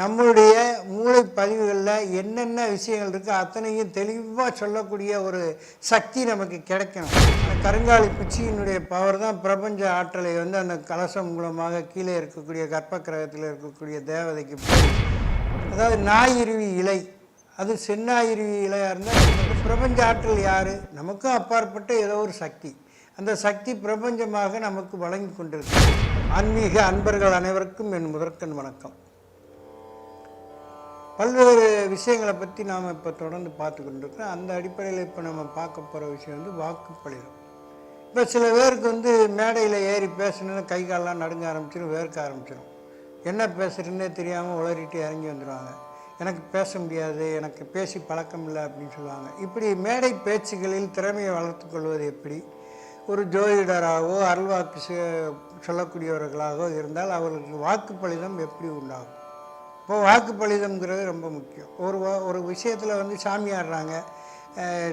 நம்மளுடைய மூளை பதிவுகளில் என்னென்ன விஷயங்கள் இருக்கோ அத்தனையும் தெளிவாக சொல்லக்கூடிய ஒரு சக்தி நமக்கு கிடைக்கணும். அந்த கருங்காலி குச்சியினுடைய பவர் தான் பிரபஞ்ச ஆற்றலை வந்து அந்த கலசம் மூலமாக கீழே இருக்கக்கூடிய கர்ப்ப கிரகத்தில் இருக்கக்கூடிய தேவதைக்கு அதாவது நாயிருவி இலை அது சென்னாயிருவி இலையாக இருந்தால் பிரபஞ்ச ஆற்றல் யார்? நமக்கும் அப்பாற்பட்ட ஏதோ ஒரு சக்தி. அந்த சக்தி பிரபஞ்சமாக நமக்கு வழங்கி கொண்டிருக்கு. ஆன்மீக அன்பர்கள் அனைவருக்கும் என் முதற்கண் வணக்கம். பல்வேறு விஷயங்களை பற்றி நாம் இப்போ தொடர்ந்து பார்த்து கொண்டிருக்கிறோம். அந்த அடிப்படையில் இப்போ நம்ம பார்க்க போகிற விஷயம் வந்து வாக்குப்பளிதம் இப்போ சில பேருக்கு வந்து மேடையில் ஏறி பேசணுன்னு கை காலெலாம் நடுங்க ஆரம்பிச்சிடும் வேர்க்க ஆரம்பிச்சிடும் என்ன பேசுகிறேன்னே தெரியாமல் உளறிட்டு இறங்கி வந்துடுவாங்க எனக்கு பேச முடியாது எனக்கு பேசி பழக்கம் இல்லை அப்படின்னு சொல்லுவாங்க. இப்படி மேடை பேச்சுகளில் திறமையை வளர்த்து கொள்வது எப்படி? ஒரு ஜோதிடராகவோ அருள்வாக்கு சொல்லக்கூடியவர்களாகவோ இருந்தால் அவர்களுக்கு வாக்குப்பளிதம் எப்படி உண்டாகும்? இப்போ வாக்குப்பளிதம்ங்கிறது ரொம்ப முக்கியம். ஒரு ஒரு விஷயத்தில் வந்து சாமி ஆடுறாங்க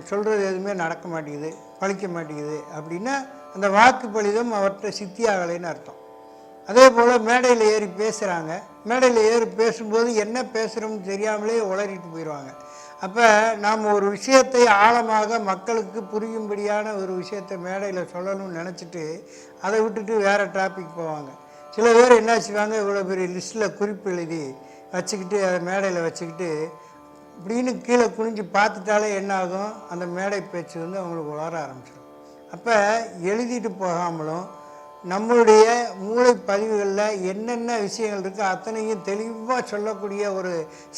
சொல்கிறது எதுவுமே நடக்க மாட்டேங்குது பழிக்க மாட்டேங்குது அப்படின்னா அந்த வாக்குப்பளிதம் அவர்கிட்ட சித்தியாகலைன்னு அர்த்தம். அதே போல் மேடையில் ஏறி பேசுகிறாங்க மேடையில் ஏறி பேசும்போது என்ன பேசுகிறோம்னு தெரியாமலே உளறிட்டு போயிடுவாங்க அப்போ நாம் ஒரு விஷயத்தை ஆழமாக மக்களுக்கு புரியும்படியான ஒரு விஷயத்தை மேடையில் சொல்லணும்னு நினச்சிட்டு அதை விட்டுட்டு வேறு டாபிக் போவாங்க. சில பேர் என்ன செய்வாங்க இவ்வளோ பெரிய லிஸ்ட்டில் குறிப்பு எழுதி வச்சுக்கிட்டு அதை மேடையில் வச்சுக்கிட்டு இப்படின்னு கீழே குனிஞ்சு பார்த்துட்டாலே என்ன ஆகும் அந்த மேடை பேச்சு வந்து அவங்களுக்கு வளர ஆரம்பிச்சிடும். அப்போ எழுதிட்டு போகாமலும் நம்மளுடைய மூளை பதிவுகளில் என்னென்ன விஷயங்கள் இருக்கோ அத்தனையும் தெளிவாக சொல்லக்கூடிய ஒரு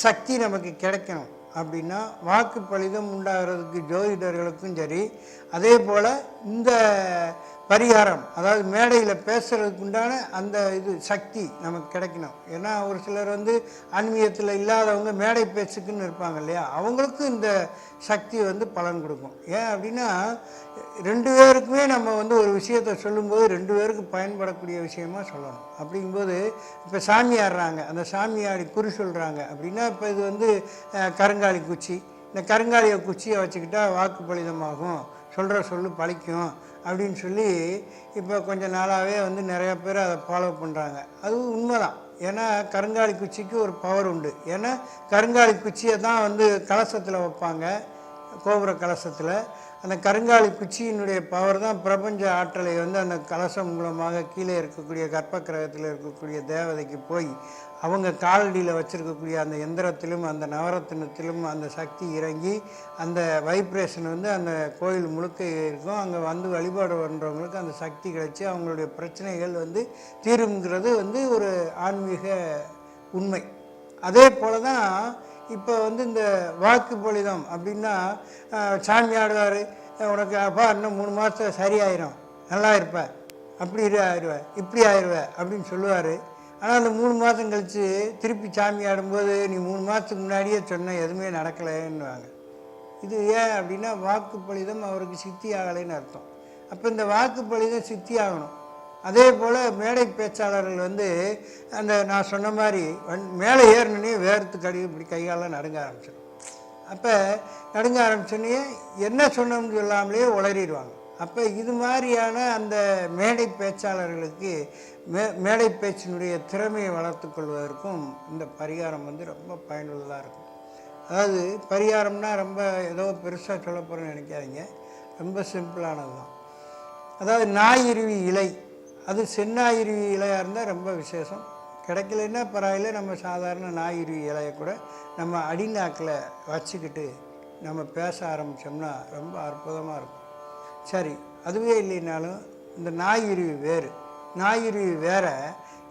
சக்தி நமக்கு கிடைக்கணும். அப்படின்னா வாக்கு பலிதம் உண்டாகிறதுக்கு ஜோதிடர்களுக்கும் சரி அதே போல் இந்த பரிகாரம் அதாவது மேடையில் பேசுகிறதுக்கு உண்டான அந்த இது சக்தி நமக்கு கிடைக்கணும். ஏன்னா ஒரு சிலர் வந்து ஆன்மீகத்தில் இல்லாதவங்க மேடை பேச்சுக்குன்னு இருப்பாங்க இல்லையா? அவங்களுக்கும் இந்த சக்தி வந்து பலன் கொடுக்கும். ஏன் அப்படின்னா ரெண்டு பேருக்குமே நம்ம வந்து ஒரு விஷயத்தை சொல்லும்போது ரெண்டு பேருக்கு பயன்படக்கூடிய விஷயமா சொல்லணும். அப்படிங்கும்போது இப்போ சாமி ஆடுறாங்க அந்த சாமி ஆடி குறி சொல்கிறாங்க அப்படின்னா இப்போ இது வந்து கருங்காலி குச்சி இந்த கருங்காலியை குச்சியை வச்சுக்கிட்டால் வாக்கு பலிதமாகும் சொல்கிற சொல்லு பழிக்கும் அப்படின்னு சொல்லி இப்போ கொஞ்ச நாளாகவே வந்து நிறைய பேர் அதை ஃபாலோ பண்ணுறாங்க அது உண்மைதான். ஏன்னா கருங்காலி குச்சிக்கு ஒரு பவர் உண்டு. ஏன்னா கருங்காலி குச்சியை தான் வந்து கலசத்தில் வைப்பாங்க கோபுர கலசத்தில். அந்த கருங்காலி குச்சியினுடைய பவர் தான் பிரபஞ்ச ஆற்றலை வந்து அந்த கலசம் மூலமாக கீழே இருக்கக்கூடிய கர்ப்ப கிரகத்தில் இருக்கக்கூடிய தேவதைக்கு போய் அவங்க காலடியில் வச்சுருக்கக்கூடிய அந்த எந்திரத்திலும் அந்த நவரத்தினத்திலும் அந்த சக்தி இறங்கி அந்த வைப்ரேஷன் வந்து அந்த கோயில் முழுக்க இருக்கும் அங்கே வந்து வழிபாடு பண்ணுறவங்களுக்கு அந்த சக்தி கிடைச்சி அவங்களுடைய பிரச்சனைகள் வந்து தீருங்கிறது வந்து ஒரு ஆன்மீக உண்மை. அதே போல தான் இப்போ வந்து இந்த வாக்கு பொலிதம் அப்படின்னா சாமி ஆடுவார் உனக்கு அப்பா இன்னும் மூணு மாதம் சரியாயிரும் நல்லா இருப்ப அப்படி ஆயிடுவேன் இப்படி ஆயிடுவ அப்படின்னு சொல்லுவார். ஆனால் அந்த மூணு மாதம் கழித்து திருப்பி சாமி ஆடும்போது நீ மூணு மாதத்துக்கு முன்னாடியே சொன்ன எதுவுமே நடக்கலைன்னுவாங்க. இது ஏன் அப்படின்னா வாக்கு பலிதம் அவருக்கு சித்தி ஆகலைன்னு அர்த்தம். அப்போ இந்த வாக்கு பலிதம் சித்தி ஆகணும். அதே போல் மேடை பேச்சாளர்கள் வந்து அந்த நான் சொன்ன மாதிரி மேலே ஏறினே வேர்த்து கடி இப்படி கையால் நடுங்க ஆரம்பிச்சிடும். அப்போ நடுங்க ஆரம்பிச்சோடனே என்ன சொன்னோம்னு சொல்லாமலே உளறிடுவாங்க. அப்போ இது மாதிரியான அந்த மேடை பேச்சாளர்களுக்கு மே மேடை பேச்சினுடைய திறமையை வளர்த்துக்கொள்வதற்கும் இந்த பரிகாரம் வந்து ரொம்ப பயனுள்ளதாக இருக்கும். அதாவது பரிகாரம்னா ரொம்ப ஏதோ பெருசாக சொல்ல போகிறேன்னு நினைக்காதீங்க. ரொம்ப சிம்பிளானது தான். அதாவது நாயிருவி இலை. அது செந்நாயிருவி இலையாக இருந்தால் ரொம்ப விசேஷம். கிடைக்கலன்னா பரவாயில்ல. நம்ம சாதாரண நாயிருவி இலையை கூட நம்ம அடிநாக்கில் வச்சுக்கிட்டு நம்ம பேச ஆரம்பித்தோம்னா ரொம்ப அற்புதமாக இருக்கும். சரி அதுவே இல்லைனாலும் இந்த நாயிருவி வேறு. நாயிருவி வேற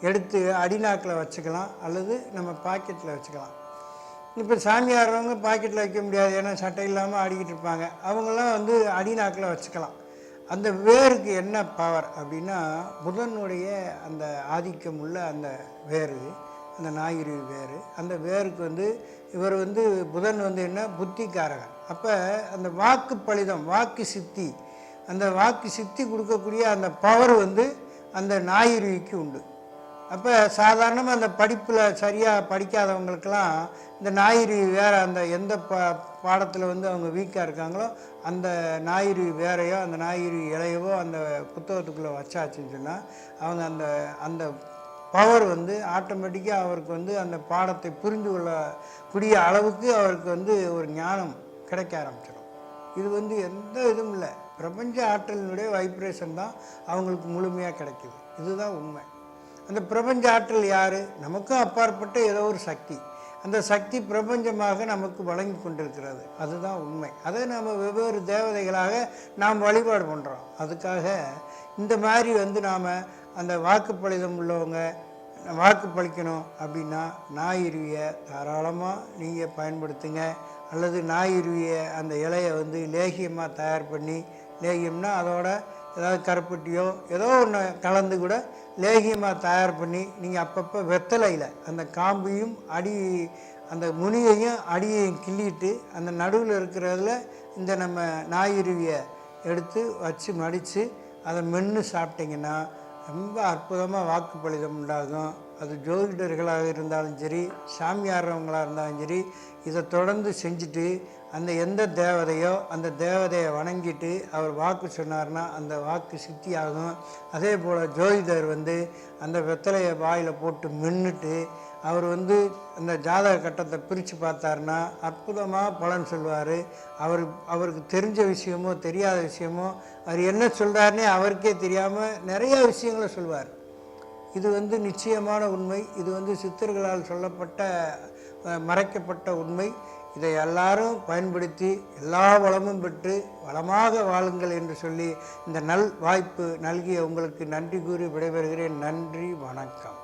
எடுத்து அடிநாக்கில் வச்சுக்கலாம் அல்லது நம்ம பாக்கெட்டில் வச்சுக்கலாம். இப்போ சாமியாரவங்க பாக்கெட்டில் வைக்க முடியாது ஏன்னா சட்டை இல்லாமல் ஆடிக்கிட்டு இருப்பாங்க. அவங்களாம் வந்து அடிநாக்கில் வச்சுக்கலாம். அந்த வேருக்கு என்ன பவர் அப்படின்னா புதனுடைய அந்த ஆதிக்கம் உள்ள அந்த வேறு அந்த ஞாயிறு வேறு. அந்த வேருக்கு வந்து இவர் வந்து புதன் வந்து என்ன? புத்திக்காரகன். அப்போ அந்த வாக்கு பலிதம் வாக்கு சித்தி அந்த வாக்கு சித்தி கொடுக்கக்கூடிய அந்த பவர் வந்து அந்த ஞாயிறுவிக்கு உண்டு. அப்போ சாதாரணமாக அந்த படிப்பில் சரியாக படிக்காதவங்களுக்கெல்லாம் இந்த ஞாயிறு வேறு அந்த எந்த பா பாடத்தில் வந்து அவங்க வீக்காக இருக்காங்களோ அந்த ஞாயிறு வேறையோ அந்த ஞாயிறு இலையவோ அந்த புத்தகத்துக்குள்ளே வச்சாச்சுன்னு சொன்னால் அவங்க அந்த அந்த பவர் வந்து ஆட்டோமேட்டிக்காக அவருக்கு வந்து அந்த பாடத்தை புரிந்து கொள்ளக்கூடிய அளவுக்கு அவருக்கு வந்து ஒரு ஞானம் கிடைக்க ஆரம்பிச்சிடும். இது வந்து எந்த இதுவும் இல்லை. பிரபஞ்ச ஆற்றலினுடைய வைப்ரேஷன் தான் அவங்களுக்கு முழுமையாக கிடைக்குது. இதுதான் உண்மை. அந்த பிரபஞ்ச ஆற்றல் யார்? நமக்கும் அப்பாற்பட்ட ஏதோ ஒரு சக்தி. அந்த சக்தி பிரபஞ்சமாக நமக்கு வழங்கி கொண்டிருக்கிறது. அதுதான் உண்மை. அதை நாம் வெவ்வேறு தேவதைகளாக நாம் வழிபாடு பண்ணுறோம் அதுக்காக இந்த மாதிரி வந்து நாம் அந்த வாக்குப்பளிதம் உள்ளவங்க வாக்கு பளிக்கணும் அப்படின்னா நாயிருவியை தாராளமாக நீங்கள் பயன்படுத்துங்க. அல்லது நாயிருவிய அந்த இலையை வந்து லேகியமாக தயார் பண்ணி லேகியம்னா அதோட ஏதாவது கருப்பட்டியோ ஏதோ ஒன்று கலந்து கூட லேகியமாக தயார் பண்ணி நீங்கள் அப்பப்போ வெத்தலையில் அந்த காம்பையும் அடி அந்த முனியையும் அடியையும் கிள்ளிட்டு அந்த நடுவில் இருக்கிறதுல இந்த நம்ம நாயிருவியை எடுத்து வச்சு மடித்து அதை மென்று சாப்பிட்டிங்கன்னா ரொம்ப அற்புதமாக வாக்குப்பளிதம் உண்டாகும். அது ஜோதிடர்களாக இருந்தாலும் சரி சாமியாரவங்களாக இருந்தாலும் சரி இதை தொடர்ந்து செஞ்சுட்டு அந்த எந்த தேவதையோ அந்த தேவதையை வணங்கிட்டு அவர் வாக்கு சொன்னார்னா அந்த வாக்கு சித்தியாகும். அதே போல் ஜோதிடர் வந்து அந்த வெத்தலையை வாயில் போட்டு மின்னுட்டு அவர் வந்து அந்த ஜாதக கட்டத்தை பிரித்து பார்த்தாருன்னா அற்புதமாக பலன் சொல்வார். அவர் அவருக்கு தெரிஞ்ச விஷயமோ தெரியாத விஷயமோ அவர் என்ன சொல்கிறாருன்னே அவருக்கே தெரியாமல் நிறைய விஷயங்களை சொல்வார். இது வந்து நிச்சயமான உண்மை. இது வந்து சித்தர்களால் சொல்லப்பட்ட மறைக்கப்பட்ட உண்மை. இதை எல்லாரும் பயன்படுத்தி எல்லா வளமும் பெற்று வளமாக வாழுங்கள் என்று சொல்லி இந்த நல் வாய்ப்பு நல்கிய உங்களுக்கு நன்றி கூறி விடைபெறுகிறேன். நன்றி வணக்கம்.